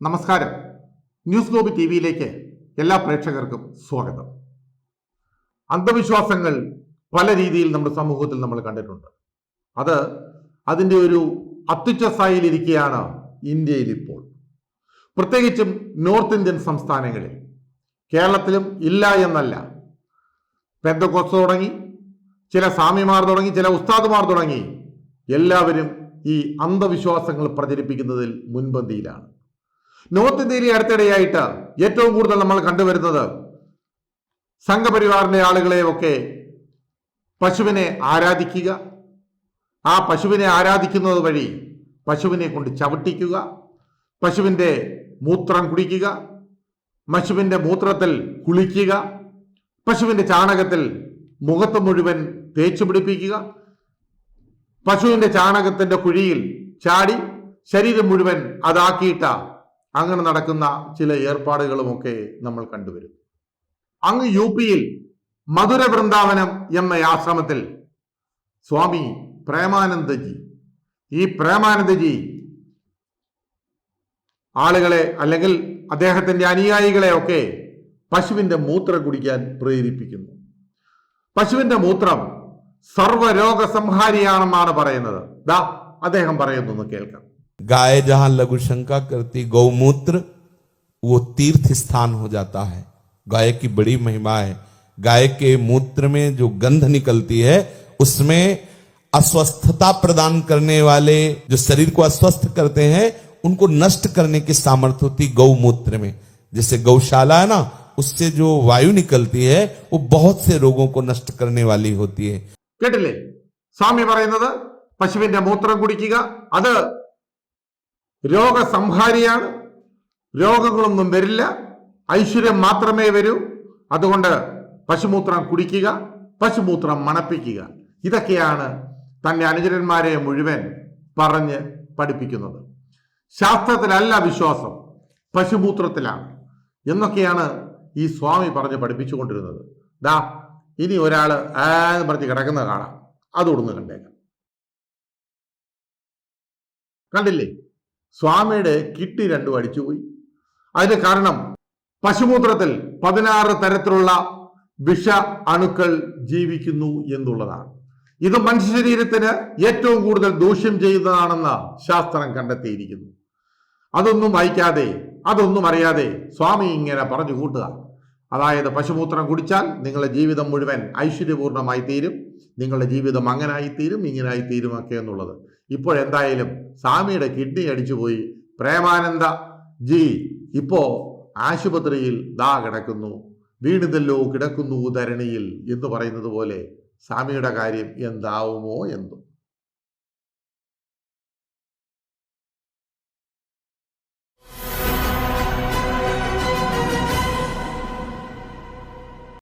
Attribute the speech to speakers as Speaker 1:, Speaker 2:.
Speaker 1: നമസ്കാരം. News globe T വിയിലേക്ക് എല്ലാ പ്രേക്ഷകർക്കും സ്വാഗതം. അന്ധവിശ്വാസങ്ങൾ പല രീതിയിൽ നമ്മുടെ സമൂഹത്തിൽ നമ്മൾ കണ്ടിട്ടുണ്ട്. അത് അതിന്റെ ഒരു അത്യുച്ചസ്ഥായിലിരിക്കുകയാണ് ഇന്ത്യയിൽ ഇപ്പോൾ പ്രത്യേകിച്ചും നോർത്ത് ഇന്ത്യൻ സംസ്ഥാനങ്ങളിൽ. കേരളത്തിലും ഇല്ല എന്നല്ല. പെന്തക്കോസ് തുടങ്ങി ചില സ്വാമിമാർ തുടങ്ങി ചില ഉസ്താദുമാർ തുടങ്ങി എല്ലാവരും ഈ അന്ധവിശ്വാസങ്ങൾ പ്രചരിപ്പിക്കുന്നതിൽ മുൻപന്തിയിലാണ്. നോർത്ത് ഇന്ത്യയിലെ അടുത്തിടെയായിട്ട് ഏറ്റവും കൂടുതൽ നമ്മൾ കണ്ടുവരുന്നത് സംഘപരിവാറിന്റെ ആളുകളെയൊക്കെ പശുവിനെ ആരാധിക്കുക. ആ പശുവിനെ ആരാധിക്കുന്നത് വഴി പശുവിനെ കൊണ്ട് ചവിട്ടിക്കുക. പശുവിന്റെ മൂത്രം കുടിക്കുക. പശുവിന്റെ മൂത്രത്തിൽ കുളിക്കുക. പശുവിന്റെ ചാണകത്തിൽ മുഖത്ത് മുഴുവൻ തേച്ചു പിടിപ്പിക്കുക. പശുവിന്റെ ചാണകത്തിന്റെ കുഴിയിൽ ചാടി ശരീരം മുഴുവൻ അതാക്കിയിട്ട അങ്ങനെ നടക്കുന്ന ചില ഏർപ്പാടുകളുമൊക്കെ നമ്മൾ കണ്ടുവരും. അങ്ങ് യു പിയിൽ മധുര വൃന്ദാവനം എന്ന ആശ്രമത്തിൽ സ്വാമി പ്രേമാനന്ദജി ഈ പ്രേമാനന്ദജി ആളുകളെ അല്ലെങ്കിൽ അദ്ദേഹത്തിന്റെ അനുയായികളെ ഒക്കെ പശുവിന്റെ മൂത്രം കുടിക്കാൻ പ്രേരിപ്പിക്കുന്നു. പശുവിന്റെ മൂത്രം സർവരോഗ സംഹാരിയാണെന്നാണ് പറയുന്നത്. ദാ അദ്ദേഹം പറയുന്നു കേൾക്കാം.
Speaker 2: गाय जहां लघु शंका करती गौमूत्र वो तीर्थ स्थान हो जाता है गाय की बड़ी महिमा है गाय के मूत्र में जो गंध निकलती है उसमें अस्वस्थता प्रदान करने वाले जो शरीर को अस्वस्थ करते हैं उनको नष्ट करने की सामर्थ्य होती गौमूत्र में जैसे गौशाला है ना उससे जो वायु निकलती है वो बहुत से रोगों को नष्ट करने वाली होती है
Speaker 1: കേട്ടില്ലേ സ്വാമി പറയുന്നത് പശുവിന്റെ മൂത്രം കുടിക്കുക അത് രോഗസംഹാരിയാണ്. രോഗങ്ങളൊന്നും വരില്ല. ഐശ്വര്യം മാത്രമേ വരൂ. അതുകൊണ്ട് പശുമൂത്രം കുടിക്കുക പശുമൂത്രം മണപ്പിക്കുക. ഇതൊക്കെയാണ് തന്റെ അനുചരന്മാരെ മുഴുവൻ പറഞ്ഞ് പഠിപ്പിക്കുന്നത്. ശാസ്ത്രത്തിലല്ല വിശ്വാസം പശുമൂത്രത്തിലാണ് എന്നൊക്കെയാണ് ഈ സ്വാമി പറഞ്ഞ് പഠിപ്പിച്ചുകൊണ്ടിരുന്നത്. ദാ ഇനി ഒരാൾ ആന്ന് പറഞ്ഞ് കിടക്കുന്നത് കാണാം. അതോടൊന്ന് കണ്ടേക്കാം. കണ്ടില്ലേ? സ്വാമിയുടെ കിട്ടി രണ്ടും അടിച്ചുപോയി അതിന് കാരണം പശുമൂത്രത്തിൽ പതിനാറ് തരത്തിലുള്ള വിഷ അണുക്കൾ ജീവിക്കുന്നു എന്നുള്ളതാണ്. ഇത് മനുഷ്യ ശരീരത്തിന് ഏറ്റവും കൂടുതൽ ദൂഷ്യം ചെയ്യുന്നതാണെന്ന് ശാസ്ത്രം കണ്ടെത്തിയിരിക്കുന്നു. അതൊന്നും വായിക്കാതെ അതൊന്നും അറിയാതെ സ്വാമി ഇങ്ങനെ പറഞ്ഞു കൂട്ടുക. അതായത് പശുപൂത്രം കുടിച്ചാൽ നിങ്ങളുടെ ജീവിതം മുഴുവൻ ഐശ്വര്യപൂർണമായി തീരും. നിങ്ങളുടെ ജീവിതം അങ്ങനായി തീരും ഇങ്ങനായി തീരും ഒക്കെ എന്നുള്ളത് ഇപ്പോഴെന്തായാലും സ്വാമിയുടെ കിഡ്നി അടിച്ചുപോയി പ്രേമാനന്ദ ജി ഇപ്പോ ആശുപത്രിയിൽ ദാ കിടക്കുന്നു. വീണിതല്ലോ കിടക്കുന്നു ധരണിയിൽ എന്ന് പറയുന്നത് പോലെ സ്വാമിയുടെ കാര്യം എന്താവുമോ എന്തോ.